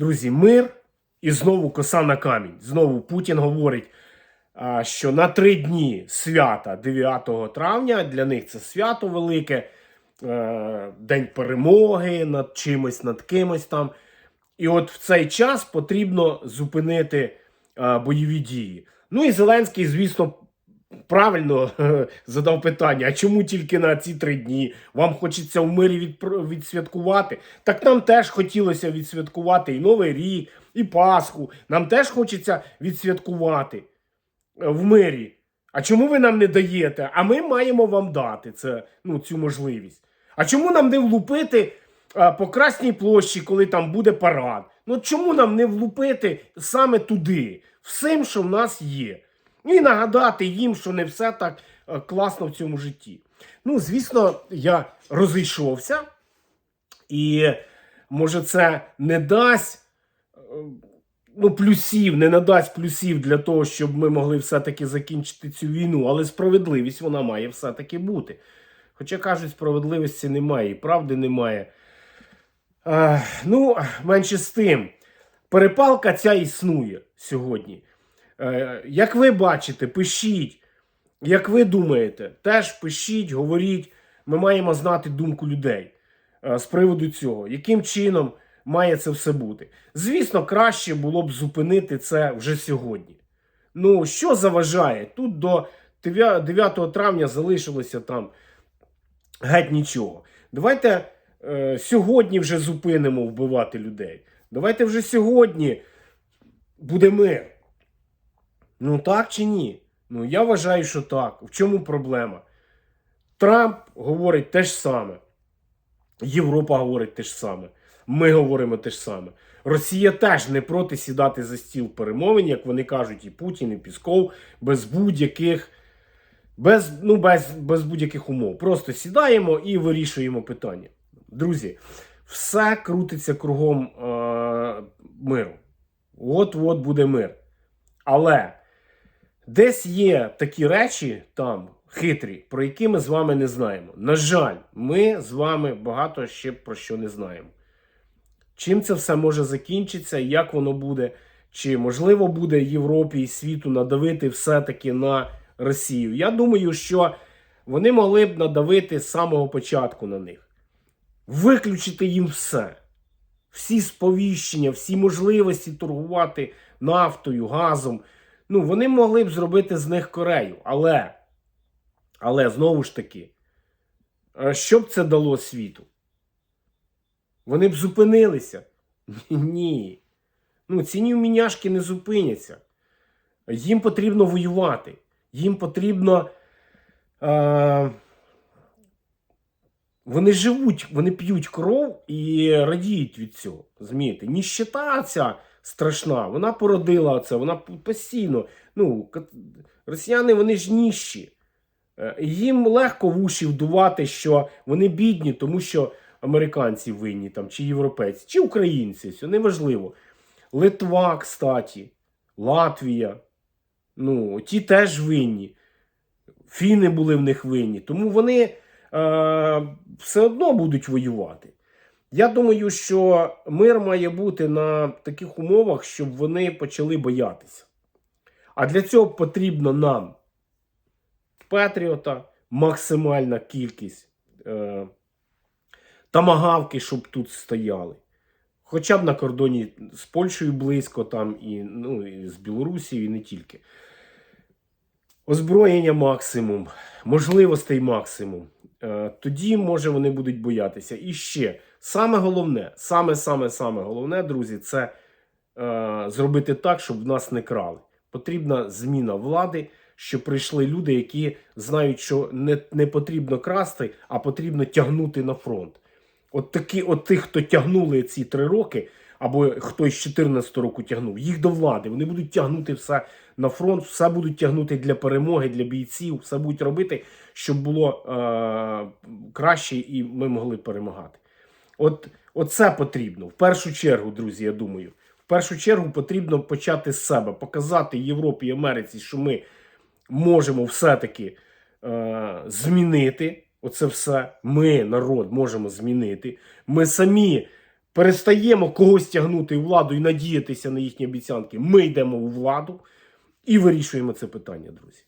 Друзі, мир і знову коса на камінь. Знову Путін говорить, що на три дні свята 9 травня для них це свято велике, е, День перемоги над чимось, над кимось там. І от в цей час потрібно зупинити е, бойові дії. Ну і Зеленський, звісно, правильно е, задав питання: а чому тільки на ці три дні? Вам хочеться в мирі відпр- відсвяткувати? Так нам теж хотілося відсвяткувати і Новий рік, і Пасху. Нам теж хочеться відсвяткувати е, в мирі. А чому ви нам не даєте? А ми маємо вам дати це, ну, цю можливість. А чому нам не влупити а, по Красній площі, коли там буде парад? Ну чому нам не влупити саме туди, всім, що в нас є? Ну, І нагадати їм, що не все так е, класно в цьому житті. Ну, звісно, я розійшовся, і може це не дасть е, ну, плюсів, не надасть плюсів для того, щоб ми могли все-таки закінчити цю війну, але справедливість вона має все-таки бути. Хоча кажуть, справедливості немає, і правди немає. Е, ну, менше з тим, перепалка ця існує сьогодні. Е, як ви бачите, пишіть, як ви думаєте, теж пишіть, говоріть. Ми маємо знати думку людей е, з приводу цього, яким чином має це все бути. Звісно, краще було б зупинити це вже сьогодні. Ну, що заважає? Тут до 9 травня залишилося там геть нічого. Давайте е, сьогодні вже зупинимо вбивати людей. Давайте вже сьогодні буде мир. Ну так чи ні? Ну я вважаю, що так. В чому проблема? Трамп говорить те ж саме. Європа говорить те ж саме. Ми говоримо те ж саме. Росія теж не проти сідати за стіл перемовин, як вони кажуть, і Путін, і Пісков, без будь-яких без, ну, без, без будь-яких умов. Просто сідаємо і вирішуємо питання. Друзі, все крутиться кругом е- миру. От-от буде мир. Але десь є такі речі там хитрі, про які ми з вами не знаємо. На жаль, ми з вами багато ще про що не знаємо. Чим це все може закінчитися, як воно буде, чи можливо буде Європі і світу надавити все-таки на Росію. Я думаю, що вони могли б надавити з самого початку на них, виключити їм все. Всі сповіщення, всі можливості торгувати нафтою, газом. Ну, вони могли б зробити з них Корею. Але, але знову ж таки, що б це дало світу? Вони б зупинилися? Ні. Ну, ці нівміняшки не зупиняться. Їм потрібно воювати. Їм потрібно. Е, вони живуть, вони п'ють кров і радіють від цього. Розумієте? Ніщета ця страшна, вона породила це, вона постійно. Ну, росіяни вони ж ніщі. Е, Їм легко в уші вдувати, що вони бідні, тому що американці винні, там, чи європейці, чи українці, все неважливо. Литва, кстати, Латвія. Ну, ті теж винні. Фіни були в них винні. Тому вони е, все одно будуть воювати. Я думаю, що мир має бути на таких умовах, щоб вони почали боятися. А для цього потрібно нам Петріота, максимальна кількість е, тамагавки, щоб тут стояли. Хоча б на кордоні з Польщею близько, там і, ну, і з Білорусією, і не тільки. Озброєння максимум, можливостей максимум. Е, тоді, може, вони будуть боятися. І ще саме головне, саме саме саме головне, друзі, це е, зробити так, щоб в нас не крали. Потрібна зміна влади, щоб прийшли люди, які знають, що не, не потрібно красти, а потрібно тягнути на фронт. От такі, от тих, хто тягнули ці три роки, або хто з 14 року тягнув, їх до влади. Вони будуть тягнути все на фронт, все будуть тягнути для перемоги, для бійців, все будуть робити, щоб було е- краще і ми могли перемагати. От, от це потрібно. В першу чергу, друзі, я думаю. В першу чергу потрібно почати з себе, показати Європі і Америці, що ми можемо все-таки е, змінити оце все. Ми, народ, можемо змінити. Ми самі перестаємо когось тягнути у владу і надіятися на їхні обіцянки. Ми йдемо у владу і вирішуємо це питання, друзі.